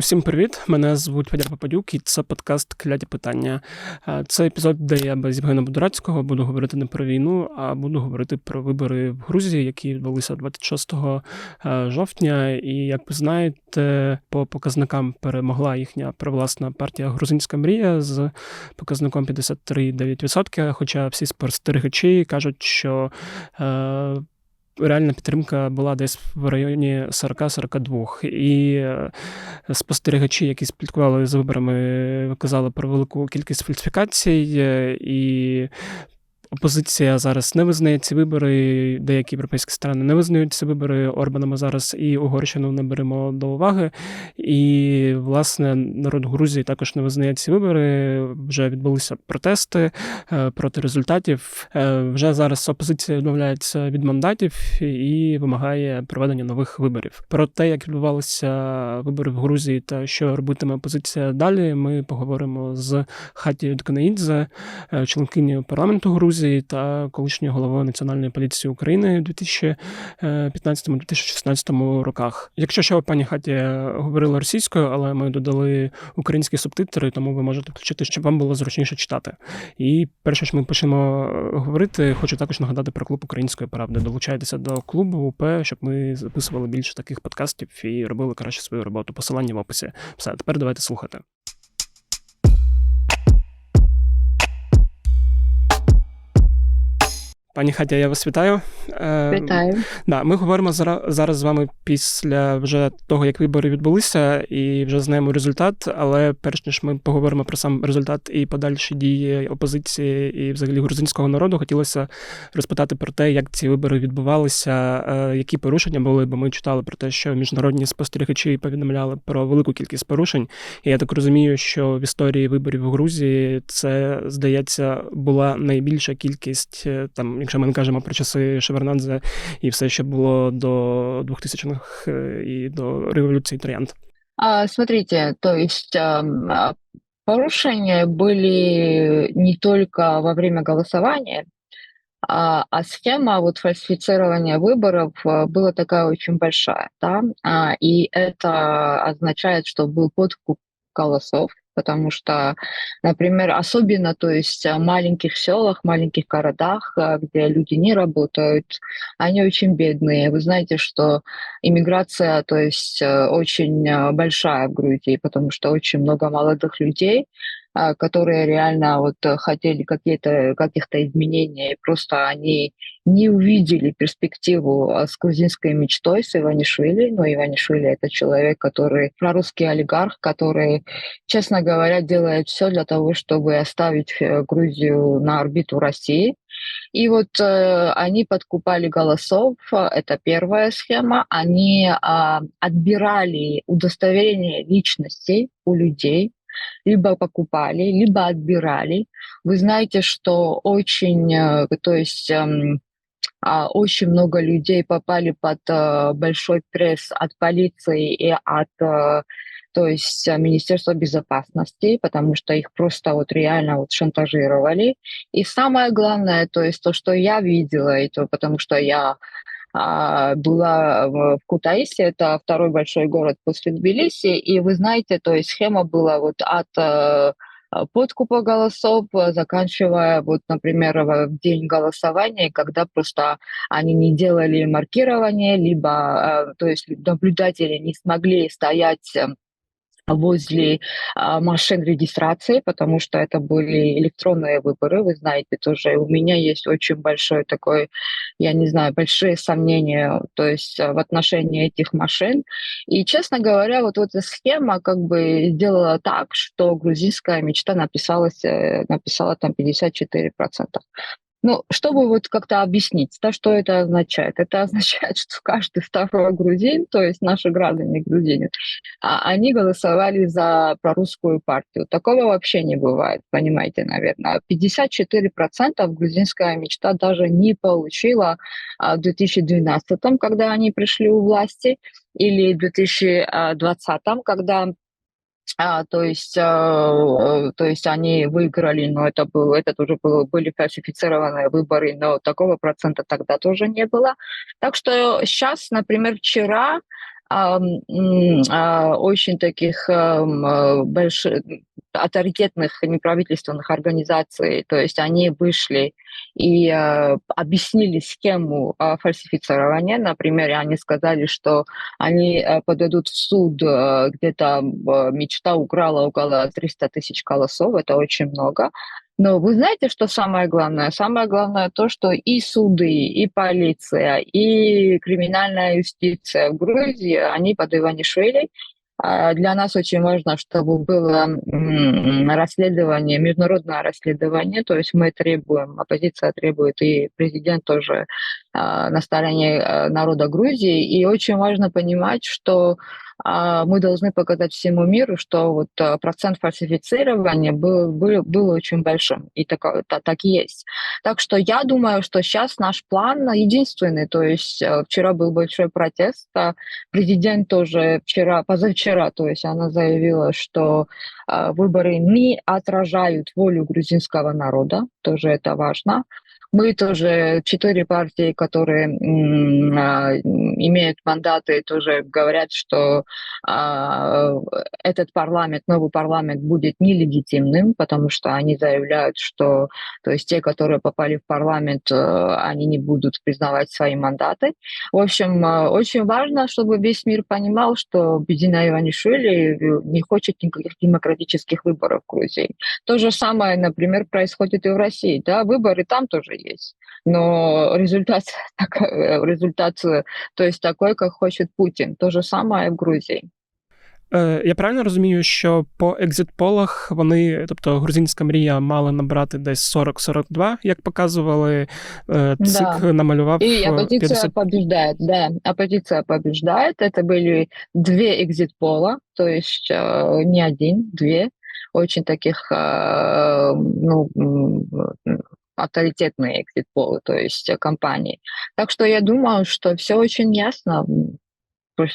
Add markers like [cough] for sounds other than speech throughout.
Усім привіт! Мене звуть Федір Попадюк, і це подкаст Кляді питання. Е, це епізод, де я без Євгена Будурацького буду говорити не про війну, а буду говорити про вибори в Грузії, які відбулися 26 е, жовтня. І як ви знаєте, по показникам перемогла їхня провласна партія Грузинська мрія з показником 53,9%, Хоча всі спостерігачі кажуть, що е, реальна підтримка була десь в районі 40-42. І е, спостерігачі, які спілкували з виборами, казали про велику кількість фальсифікацій, е, і опозиція зараз не визнає ці вибори, деякі європейські страни не визнають ці вибори Орбаном зараз і Угорщину не беремо до уваги. І, власне, народ Грузії також не визнає ці вибори. Вже відбулися протести е, проти результатів. Е, вже зараз опозиція відмовляється від мандатів і вимагає проведення нових виборів. Про те, як відбувалися вибори в Грузії та що робитиме опозиція далі, ми поговоримо з Хаті Дканаїдзе, е, членкиню парламенту Грузії. Грузії та колишньою головою Національної поліції України у 2015-2016 роках. Якщо що пані Хаті говорила російською, але ми додали українські субтитри, тому ви можете включити, щоб вам було зручніше читати. І перше, що ми почнемо говорити, хочу також нагадати про клуб української правди. Долучайтеся до клубу УП, щоб ми записували більше таких подкастів і робили краще свою роботу. Посилання в описі. Все, тепер давайте слухати. Пані Хатя, я вас вітаю. Ем, вітаю. Да, Ми говоримо зараз з вами після вже того, як вибори відбулися, і вже знаємо результат. Але перш ніж ми поговоримо про сам результат і подальші дії опозиції і взагалі грузинського народу, хотілося розпитати про те, як ці вибори відбувалися, е, які порушення були, бо ми читали про те, що міжнародні спостерігачі повідомляли про велику кількість порушень. І я так розумію, що в історії виборів в Грузії це здається була найбільша кількість е, там якщо ми не кажемо про часи Шевернадзе і все, що було до 2000-х і до революції Троянд? А, смотрите, то есть порушения были не только во время голосования, а, а схема вот фальсифицирования выборов была такая очень большая, да, а, и это означает, что был подкуп голосов, потому что, например, особенно, то есть в маленьких селах, маленьких городах, э, где люди не работают, они очень бедные. Вы знаете, что иммиграция, то есть э, очень э, большая в Грузии, потому что очень много молодых людей, которые реально вот э, хотели какие-то, каких-то изменений, просто они не увидели перспективу а, с грузинской мечтой, с Иванишвили. Но Иванишвили — это человек, который прорусский олигарх, который, честно говоря, делает все для того, чтобы оставить э, Грузию на орбиту России. И вот э, они подкупали голосов, это первая схема. Они э, отбирали удостоверение личностей у людей, либо покупали, либо отбирали. Вы знаете, что очень, э, то есть эм, а, очень много людей попали под э, большой пресс от полиции и от э, то есть Министерства безопасности, потому что их просто вот реально вот шантажировали. И самое главное, то есть то, что я видела, это потому что я была в Кутаиси, это второй большой город после Тбилиси, и вы знаете, то есть схема была вот от э, подкупа голосов, заканчивая, вот, например, в день голосования, когда просто они не делали маркирование, либо, э, то есть наблюдатели не смогли стоять возле а, машин регистрации, потому что это были электронные выборы, вы знаете тоже. У меня есть очень большой такой, я не знаю, большие сомнения, то есть в отношении этих машин. И, честно говоря, вот, вот эта схема как бы сделала так, что грузинская мечта написалась, э, написала там 54%. Ну, чтобы вот как-то объяснить, да, что это означает? Это означает, [laughs] что каждый второй грузин, то есть наши граждане грузины, а, они голосовали за прорусскую партию. Такого вообще не бывает, понимаете, наверное. 54% грузинская мечта даже не получила а, в 2012, когда они пришли у власти, или в 2020, когда а, то есть, а, то есть они выиграли, но это был, это тоже был, были фальсифицированные выборы, но такого процента тогда тоже не было. Так что сейчас, например, вчера очень таких больших авторитетных неправительственных организаций, то есть они вышли и э, объяснили схему э, фальсифицирования. Например, они сказали, что они э, подадут в суд, э, где-то э, мечта украла около 300 тысяч голосов, это очень много. Но вы знаете, что самое главное? Самое главное то, что и суды, и полиция, и криминальная юстиция в Грузии, они под Иванишвили. А для нас очень важно, чтобы было расследование, международное расследование, то есть мы требуем, оппозиция требует, и президент тоже на стороне а, народа Грузии, и очень важно понимать, что а, мы должны показать всему миру, что вот а, процент фальсифицирования был, был, был очень большим, и так, так и есть. Так что я думаю, что сейчас наш план единственный, то есть а, вчера был большой протест, президент тоже вчера, позавчера, то есть она заявила, что выборы не отражают волю грузинского народа, тоже это важно. Мы тоже, четыре партии, которые а, имеют мандаты, тоже говорят, что а, этот парламент, новый парламент будет нелегитимным, потому что они заявляют, что то есть те, которые попали в парламент, э, они не будут признавать свои мандаты. В общем, э, очень важно, чтобы весь мир понимал, что Бедина Иванишвили э, не хочет никаких демократических выборов в Грузии. То же самое, например, происходит и в России. Да? Выборы там тоже есть. Но результат, [laughs] результат то есть такой, как хочет Путин. То же самое в Грузии. Я правильно розумію, що по екзит-полах вони, тобто грузинська мрія, мали набрати десь 40-42, як показували ЦИК, да. намалював И оппозиция 50... побеждает, да, оппозиция побеждает. Это были две экзит-пола, то есть не один, две очень таких, ну, авторитетные экзит-полы, то есть э, компании. Так что я думаю, что все очень ясно.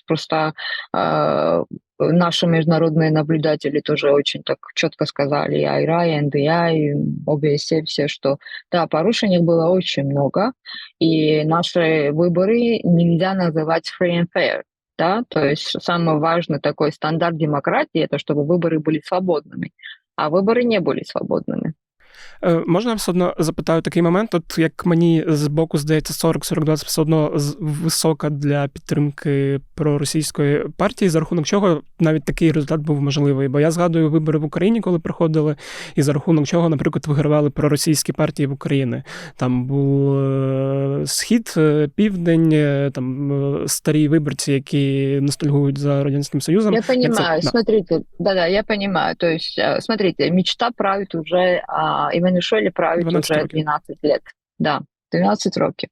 Просто э, наши международные наблюдатели тоже очень так четко сказали, и Айра, и НДА, и ОБСЕ, все, что да, порушений было очень много, и наши выборы нельзя называть free and fair. Да? То есть самый важный такой стандарт демократии – это чтобы выборы были свободными, а выборы не были свободными. Е, можна все одно запитаю такий момент, от як мені з боку здається, 40-42 все одно висока для підтримки проросійської партії, за рахунок чого навіть такий результат був можливий. Бо я згадую вибори в Україні, коли проходили, і за рахунок чого, наприклад, вигравали проросійські партії в Україні. Там був е, схід, е, південь, там старі виборці, які ностальгують за радянським союзом. Я понимаю, це... смотрите, да-да, я понимаю. То есть, смотрите, мечта правит уже а, Іванішвілі править уже років. 12 лет. Да, 12 років.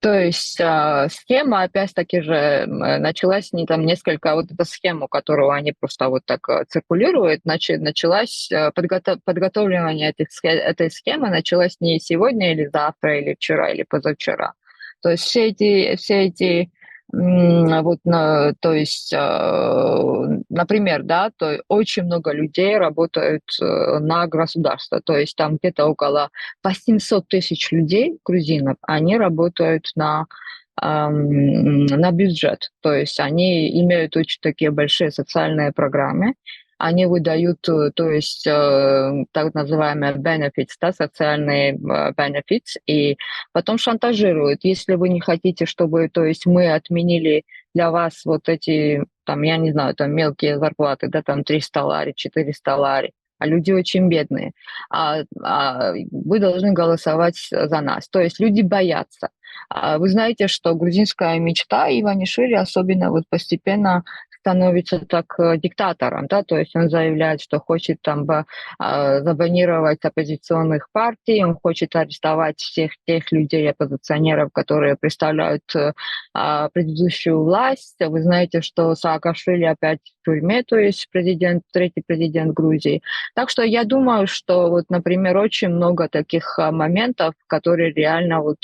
То есть э, схема, опять-таки же, началась не там несколько, вот эта схема, которую они просто вот так циркулируют, нач, началась, подготов, подготовление этой, этой схемы началось не сегодня или завтра, или вчера, или позавчера. То есть все эти, все эти вот, то есть, а, например, да, то очень много людей работают э, на государство, то есть там где-то около 800 тысяч людей, грузинов, они работают на на бюджет, то есть они имеют очень такие большие социальные программы, они выдают, э, то есть э, так называемые benefits, да, социальные э, benefits, и потом шантажируют. Если вы не хотите, чтобы, то есть мы отменили для вас вот эти, там, я не знаю, там мелкие зарплаты, да, там 300 лари, 400 лари, а люди очень бедные, а, а вы должны голосовать за нас. То есть люди боятся. А вы знаете, что грузинская мечта Иванишвили особенно вот постепенно становится так э, диктатором, да, то есть он заявляет, что хочет там а, забанировать оппозиционных партий, он хочет арестовать всех тех людей, оппозиционеров, которые представляют э, а, предыдущую власть. Вы знаете, что Саакашвили опять в тюрьме, то есть президент, третий президент Грузии. Так что я думаю, что вот, например, очень много таких а, моментов, которые реально вот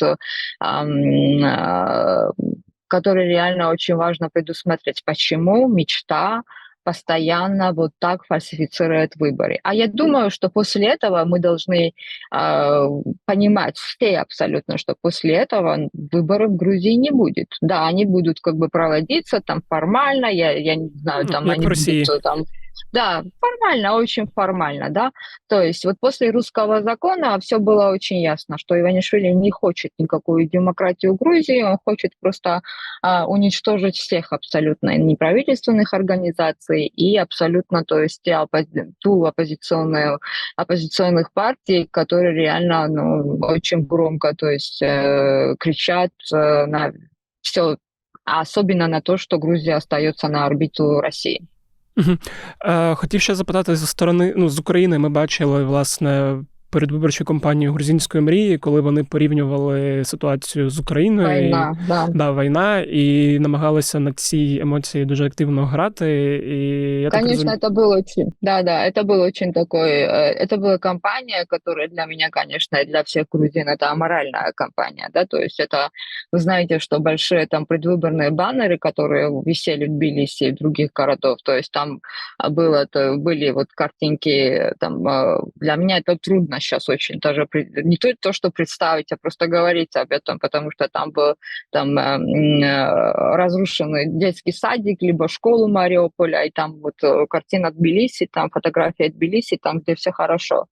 которые реально очень важно предусмотреть. Почему мечта постоянно вот так фальсифицирует выборы. А я думаю, что после этого мы должны э, понимать все абсолютно, что после этого выборов в Грузии не будет. Да, они будут как бы проводиться там формально, я, я не знаю, там Як они Росії. будут там да, формально, очень формально, да. То есть вот после русского закона все было очень ясно, что Иванишвили не хочет никакую демократию Грузии, он хочет просто а, уничтожить всех абсолютно неправительственных организаций и абсолютно, то есть оппози- ту оппозиционную, оппозиционных партий, которые реально ну, очень громко, то есть э, кричат э, на все, особенно на то, что Грузия остается на орбиту России. Мгм. Е, Хотів ще запитати зі сторони, ну, з України ми бачили, власне, передвиборчу кампанію грузинської мрії, коли вони порівнювали ситуацію з Україною. і- Война, да. Да, війна, і намагалися на ці емоції дуже активно грати. І я так Конечно, розумію, это был очень, да, да, это был очень такой, э, это была компания, которая для меня, конечно, и для всех грузин, это аморальная компания, да, то есть это, вы знаете, что большие там предвыборные баннеры, которые висели в Тбилиси и в других городов, то есть там а, было, то, были вот картинки, там, э, для меня это трудно сейчас очень даже, не то, то, что представить, а просто говорить об этом, потому что там был там э, м, э, разрушенный детский садик, либо школу Мариуполя, и там вот э, картина Тбилиси, там фотография Тбилиси, там, где все хорошо.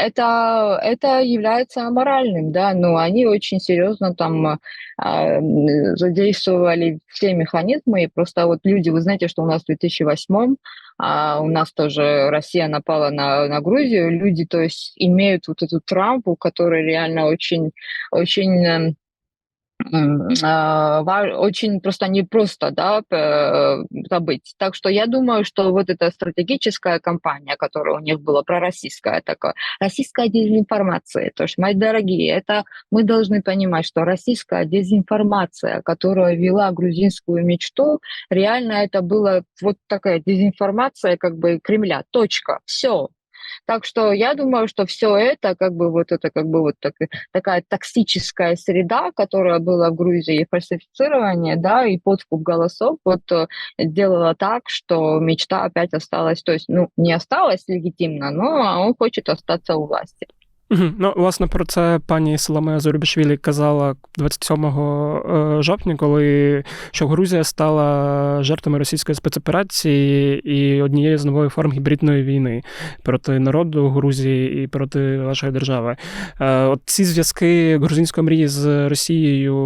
Это, это является аморальным, да, но они очень серьезно там э, задействовали все механизмы, и просто вот люди, вы знаете, что у нас в 2008 а у нас тоже Россия напала на, на Грузию, люди, то есть, имеют вот эту травму, которая реально очень, очень а, очень просто непросто да, п- э, забыть. Так что я думаю, что вот эта стратегическая кампания, которая у них была, пророссийская такая, российская дезинформация, то есть, мои дорогие, это мы должны понимать, что российская дезинформация, которая вела грузинскую мечту, реально это была вот такая дезинформация как бы Кремля, точка, все. Так что я думаю, что все это, как бы вот это, как бы вот так- такая токсическая среда, которая была в Грузии, и фальсифицирование, да, и подкуп голосов, вот э, сделала так, что мечта опять осталась, то есть, ну, не осталась легитимно, но он хочет остаться у власти. Ну, власне, про це пані Соломея Зорюбішвілі казала 27 е, жовтня, коли що Грузія стала жертвами російської спецоперації і однієї з нової форм гібридної війни проти народу Грузії і проти вашої держави. Е, От ці зв'язки грузинської мрії з Росією,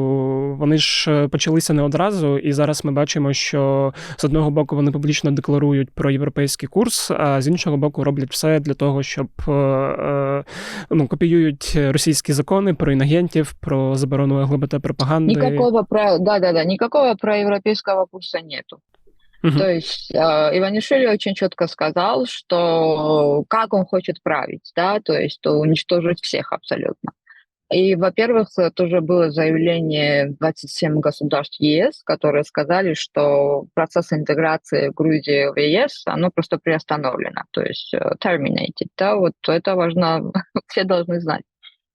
вони ж е, почалися не одразу, і зараз ми бачимо, що з одного боку вони публічно декларують про європейський курс, а з іншого боку роблять все для того, щоб е, е, ну, копіюють російські закони про інагентів, про заборону ЛГБТ пропаганди. Никакого про, да-да-да, никакого проевропейского курса нету. Мгм. То есть э, Иванишвили очень четко сказал, что как он хочет править, да, то есть то уничтожить всех абсолютно. И, во-первых, э, тоже было заявление 27 государств ЕС, которые сказали, что процесс интеграции Грузии в ЕС, оно просто приостановлено, то есть э, terminated, да, вот это важно, [laughs] все должны знать.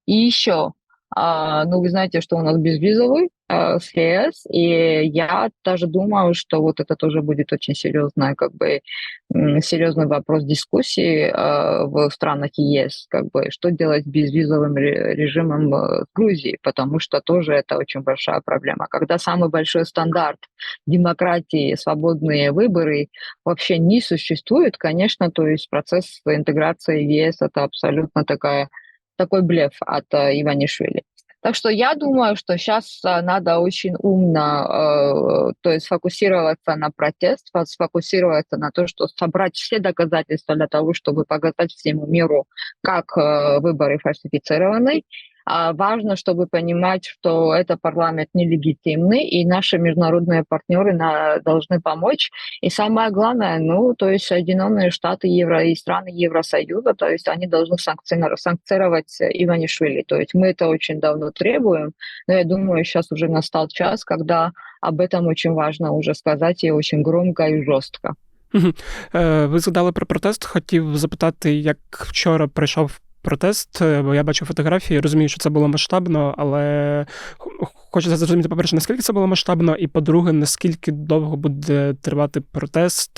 И еще, а, ну, вы знаете, что у нас безвизовый а, с ЕС, и я даже думаю, что вот это тоже будет очень серьезная, как бы, серьезный вопрос дискуссии а, в странах ЕС, как бы, что делать с безвизовым ре- режимом э, в Грузии, потому что тоже это очень большая проблема. Когда самый большой стандарт демократии, свободные выборы вообще не существует, конечно, то есть процесс интеграции в ЕС это абсолютно такая такой блеф от э, Иванишвили. Так что я думаю, что сейчас надо очень умно, э, то есть сфокусироваться на протест, фо- сфокусироваться на то, что собрать все доказательства для того, чтобы показать всему миру, как э, выборы фальсифицированы. А важно, чтобы понимать, что это парламент нелегитимный, и наши международные партнеры на- должны помочь. И самое главное, ну, то есть Соединенные Штаты Евро и страны Евросоюза, то есть они должны санкционер- санкционировать Иванишвили. То есть мы это очень давно требуем, но я думаю, сейчас уже настал час, когда об этом очень важно уже сказать и очень громко и жестко. Е, Ви згадали про протест. Хотів запитати, як вчора пройшов протест, бо я бачив фотографії, розумію, що це було масштабно, але хочеться зрозуміти, по-перше, наскільки це було масштабно, і по-друге, наскільки довго буде тривати протест,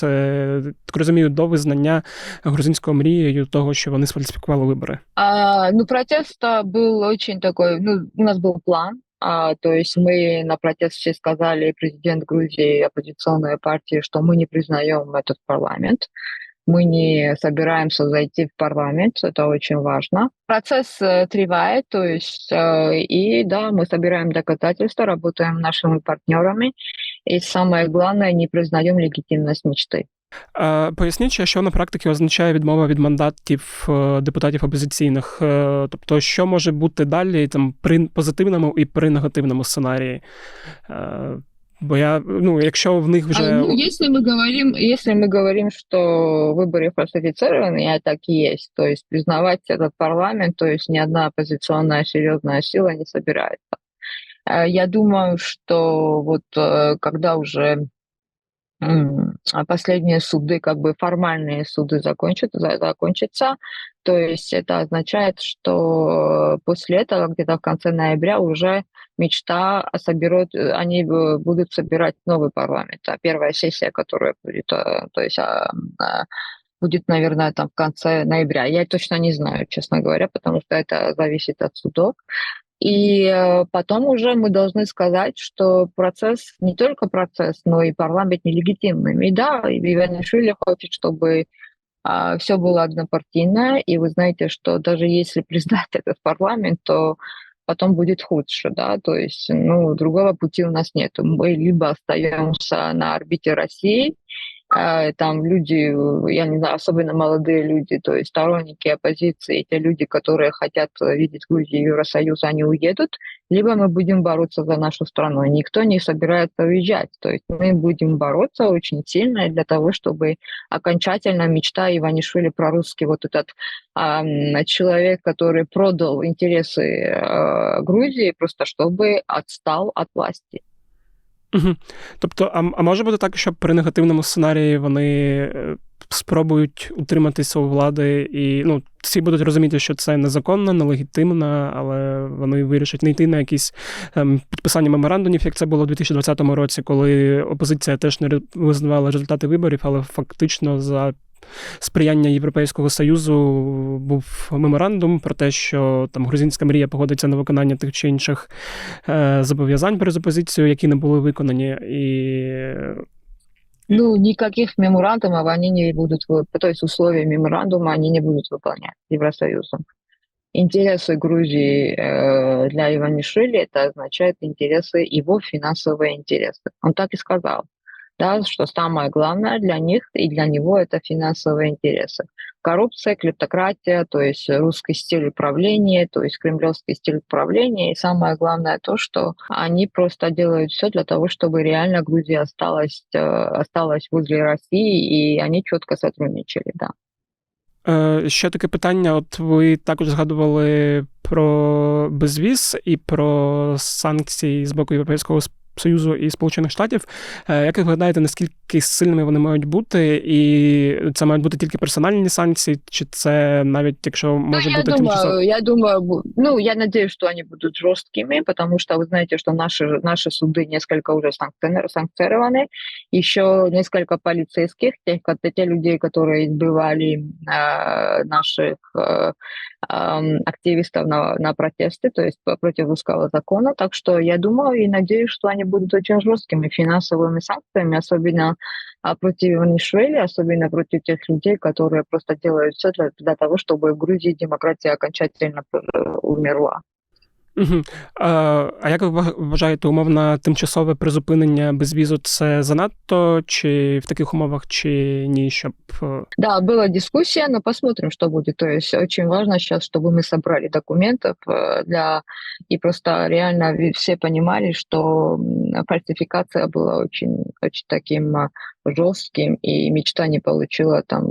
так розумію, до визнання грузинською мрією того, що вони сфальсифікували вибори. А, ну, протест был очень такой, ну, у нас был план, а, то есть мы на протест все сказали, президент Грузии, оппозиционной партии, что мы не признаем этот парламент, мы не собираемся зайти в парламент, это очень важно. Процесс э, тревает, то есть, э, и да, мы собираем доказательства, работаем с нашими партнерами, и самое главное, не признаем легитимность мечты. Поясніть, що на практиці означає відмова від мандатів е, депутатів опозиційних? Е, тобто, що може бути далі там при позитивному і при негативному сценарії? Бо я, ну, якщо в них вже... А, ну, если мы говорим, если мы говорим, что выборы фальсифицированы, а так и есть, то есть признавать этот парламент, то есть ни одна оппозиционная серьезная сила не собирается. Я думаю, что вот когда уже последние суды, как бы формальные суды закончатся, закончатся, то есть это означает, что после этого, где-то в конце ноября, уже мечта соберут, они будут собирать новый парламент. А первая сессия, которая будет, э, то есть а, а, будет, наверное, там в конце ноября. Я точно не знаю, честно говоря, потому что это зависит от судов. И э, потом уже мы должны сказать, что процесс, не только процесс, но и парламент нелегитимный. И да, Иванишвили хочет, чтобы а, все было однопартийное, и вы знаете, что даже если признать [laughs] этот парламент, то потом будет худше, да, то есть, ну, другого пути у нас нет. Мы либо остаемся на орбите России, там люди, я не знаю, особенно молодые люди, то есть сторонники оппозиции, те люди, которые хотят видеть Грузию Евросоюз, они уедут, либо мы будем бороться за нашу страну. Никто не собирается уезжать. То есть мы будем бороться очень сильно для того, чтобы окончательно мечта Иванишвили про русский вот этот а, человек, который продал интересы а, Грузии, просто чтобы отстал от власти. Угу. Тобто, а а може бути так, що при негативному сценарії вони е, спробують утримати у влади, і ну, всі будуть розуміти, що це незаконно, нелегітимно, але вони вирішать не йти на якісь ем, підписання меморандумів, як це було у 2020 році, коли опозиція теж не визнавала результати виборів, але фактично за сприяння Європейського союзу був меморандум про те, що там грузинська мрія погодиться на виконання тих чи інших е, зобов'язань перед опозицією, які не були виконані, і Ну, никаких меморандумов они не будут, то есть условия меморандума они не будут выполнять Евросоюзом. Интересы Грузии э, для Иванишвили это означает интересы, его финансовые интересы. Он так и сказал да, что самое главное для них и для него это финансовые интересы. Коррупция, клептократия, то есть русский стиль управления, то есть кремлевский стиль управления. И самое главное то, что они просто делают все для того, чтобы реально Грузия осталась, э, осталась возле России, и они четко сотрудничали, да. Ще таке питання: от ви також згадували про безвіз і про санкції з боку Європейського Союзу і Сполучених Штатів. Е, як ви гадаєте, наскільки сильними вони мають бути, і це мають бути тільки персональні санкції, чи це навіть якщо може ну, бути я тимчасово? Думаю, я думаю, ну я надеюсь, что они будут жесткими, потому что вы знаете, что наши наши суды несколько уже санкционированы, еще несколько полицейских, тех, те людей, которые избивали э, наших э, э, активистов на, на протесты, то есть против русского закона. Так что я думаю и надеюсь, что они будут очень жесткими финансовыми санкциями, особенно против Иванишвили, особенно против тех людей, которые просто делают все для, для того, чтобы в Грузии демократия окончательно э, умерла. Угу. А а як ви вважаєте, умовно тимчасове призупинення безвізу це занадто, чи в таких умовах, чи ні, щоб... Да, была дискуссия, но посмотрим, что будет. То есть очень важно сейчас, чтобы мы собрали документов для... и просто реально все понимали, что фальсификация была очень, очень таким жестким, и мечта не получила там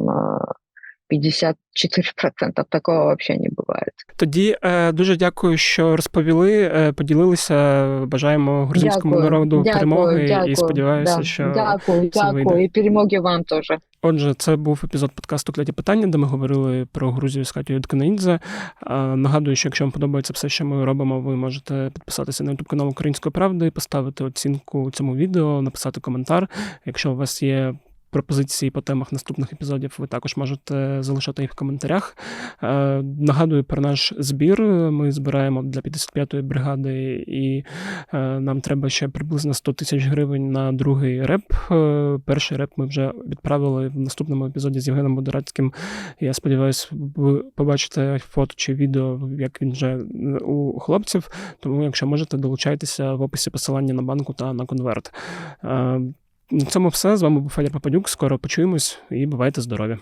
54%. Такого вообще не бывает. Тоді е, дуже дякую, що розповіли, е, поділилися. Бажаємо грузинському Дякую, народу дякую, перемоги дякую, і сподіваюся, да. що Дякую, це вийде. І перемоги вам теж. Отже, це був епізод подкасту Кляті питання, де ми говорили про Грузію з Катєю Тканидзе. Е, Нагадую, що якщо вам подобається все, що ми робимо, ви можете підписатися на YouTube канал Української правди, поставити оцінку цьому відео, написати коментар. Якщо у вас є пропозиції по темах наступних епізодів, ви також можете залишати їх в коментарях. Е, Нагадую про наш збір. Ми збираємо для 55-ї бригади, і е, нам треба ще приблизно 100 тисяч гривень на другий реп. Е, Перший реп ми вже відправили в наступному епізоді з Євгеном Бодорацьким. Я сподіваюся, ви побачите фото чи відео, як він вже у хлопців. Тому, якщо можете, долучайтеся в описі посилання на банку та на конверт. Е, На цьому все. З вами був Федір Пападюк. Скоро почуємось і бувайте здорові!